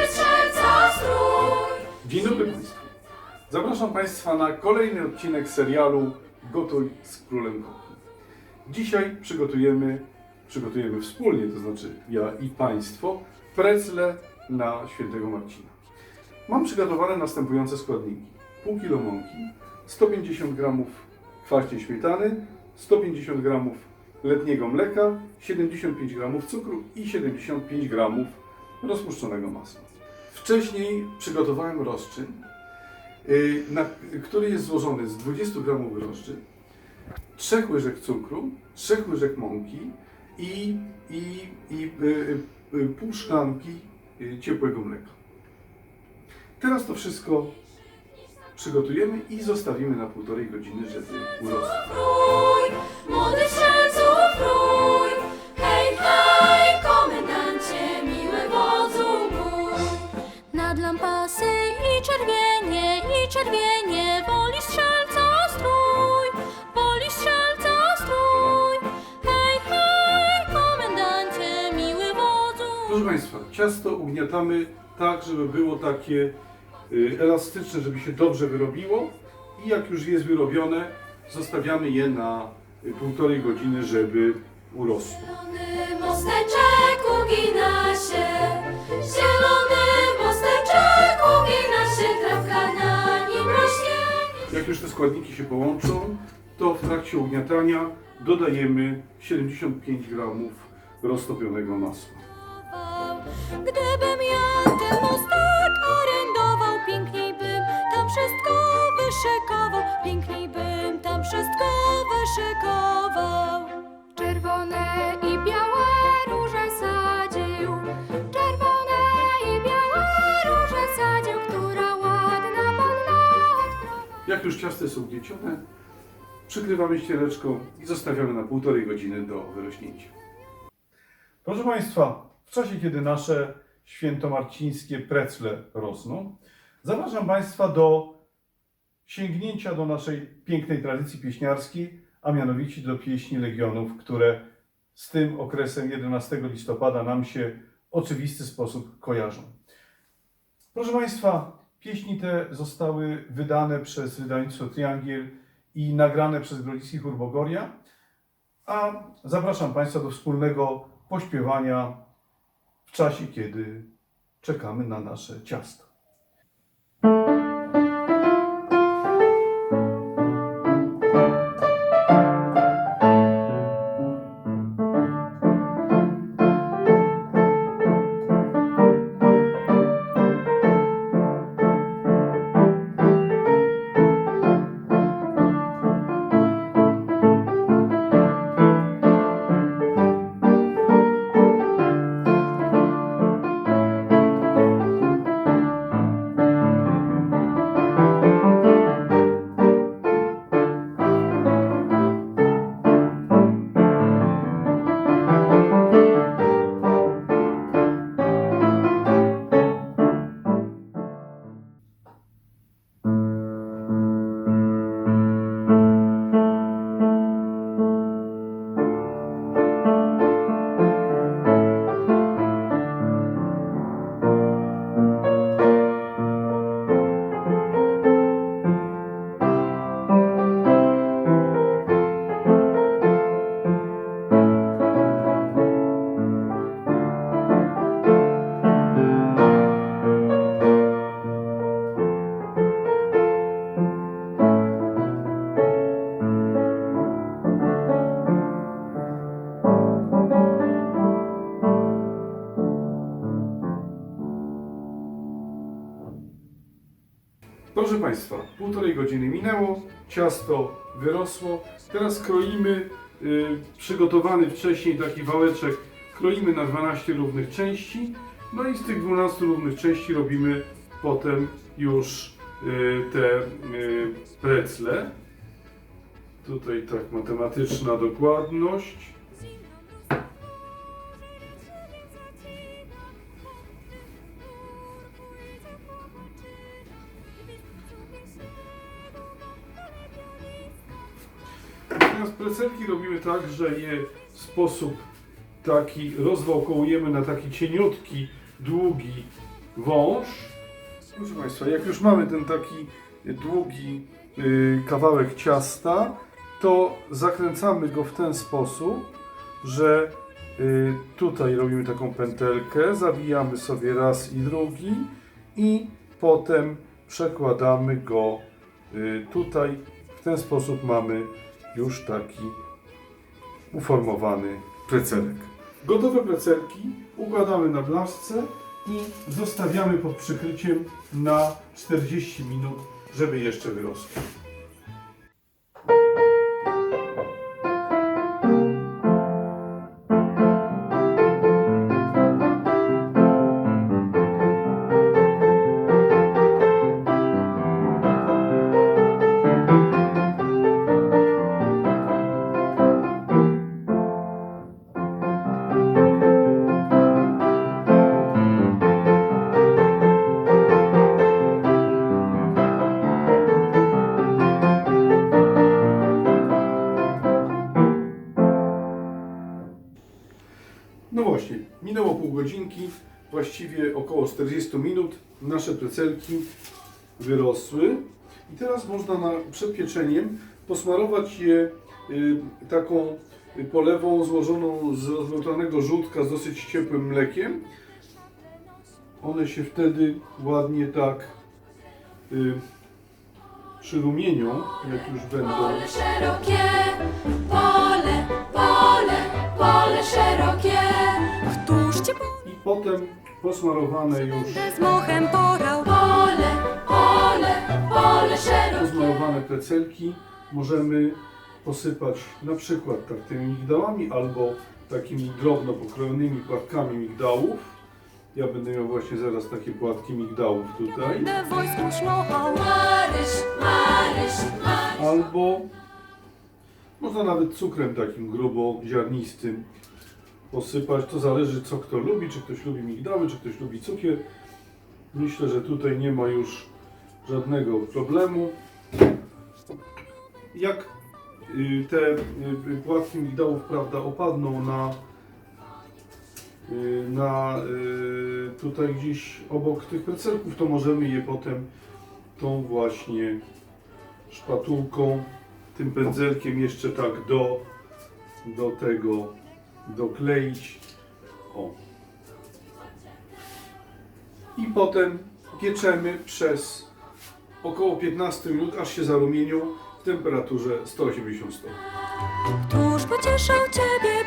wystrzelca strój. Dzień dobry Państwu. Zapraszam Państwa na kolejny odcinek serialu Gotuj z Królem Kuchni. Dzisiaj przygotujemy, przygotujemy wspólnie, to znaczy ja i Państwo, precle na świętego Marcina. Mam przygotowane następujące składniki. Pół kilo mąki, 150 g kwaśnej śmietany, 150 g letniego mleka, 75 g cukru i 75 g rozpuszczonego masła. Wcześniej przygotowałem rozczyn, y, który jest złożony z 20 g drożdży, 3 łyżek cukru, 3 łyżek mąki i, i, i y, y, pół szklanki ciepłego mleka. Teraz to wszystko przygotujemy i zostawimy na półtorej godziny, żeby urosło. Czerwienie, woli strzelca strój, woli strzelca strój. Hej, hej, komendancie, miły wodzu Proszę Państwa, ciasto ugniatamy tak, żeby było takie y, elastyczne, żeby się dobrze wyrobiło i jak już jest wyrobione, zostawiamy je na y, półtorej godziny, żeby urosło. Zielony mosteczek Jak już te składniki się połączą, to w trakcie ugniatania dodajemy 75 gramów roztopionego masła. Gdybym ja ten mostek orędował, piękniej bym tam wszystko wyszykował, piękniej bym tam wszystko wyszykował. Czerwone i białe Jak już ciasto jest ugniecione, przykrywamy ściereczką i zostawiamy na półtorej godziny do wyrośnięcia. Proszę Państwa, w czasie kiedy nasze świętomarcińskie precle rosną, zapraszam Państwa do sięgnięcia do naszej pięknej tradycji pieśniarskiej, a mianowicie do pieśni Legionów, które z tym okresem 11 listopada nam się w oczywisty sposób kojarzą. Proszę Państwa, pieśni te zostały wydane przez wydawnictwo Triangiel i nagrane przez Grodziskich Urbogoria, a zapraszam Państwa do wspólnego pośpiewania w czasie, kiedy czekamy na nasze ciasto. Proszę Państwa, półtorej godziny minęło, ciasto wyrosło. Teraz kroimy y, przygotowany wcześniej taki wałeczek, kroimy na 12 równych części. No i z tych 12 równych części robimy potem już y, te y, precle. Tutaj tak matematyczna dokładność. Teraz precelki robimy tak, że je w sposób taki rozwałkołujemy na taki cieniutki, długi wąż. Proszę Państwa, jak już mamy ten taki długi y, kawałek ciasta, to zakręcamy go w ten sposób, że y, tutaj robimy taką pętelkę, zawijamy sobie raz i drugi i potem przekładamy go y, tutaj. W ten sposób mamy już taki uformowany precelek. Gotowe precelki układamy na blaszce i zostawiamy pod przykryciem na 40 minut, żeby jeszcze wyrosły. Godzinki, właściwie około 40 minut. Nasze precelki wyrosły i teraz można na, przed pieczeniem posmarować je y, taką polewą złożoną z rozgotowanego żółtka z dosyć ciepłym mlekiem. One się wtedy ładnie tak y, przyrumienią, jak już będą. Pole szerokie, pole, pole, pole szerokie. Potem posmarowane już z mochem porał? Pole, pole, pole szerokie. Pozmarowane precelki możemy posypać na przykład tak tymi migdałami albo takimi drobno pokrojonymi płatkami migdałów. Ja będę miał właśnie zaraz takie płatki migdałów tutaj. Albo można nawet cukrem takim grubo ziarnistym posypać. To zależy co kto lubi, czy ktoś lubi migdały, czy ktoś lubi cukier. Myślę, że tutaj nie ma już żadnego problemu. Jak y, te y, płatki migdałów, prawda, opadną na, y, na tutaj gdzieś obok tych precelków, to możemy je potem tą właśnie szpatułką, tym pędzelkiem jeszcze tak do, do tego dokleić. O. I potem pieczemy przez około 15 minut, aż się zarumienią w temperaturze 180 stopni. Któż pocieszał ciebie,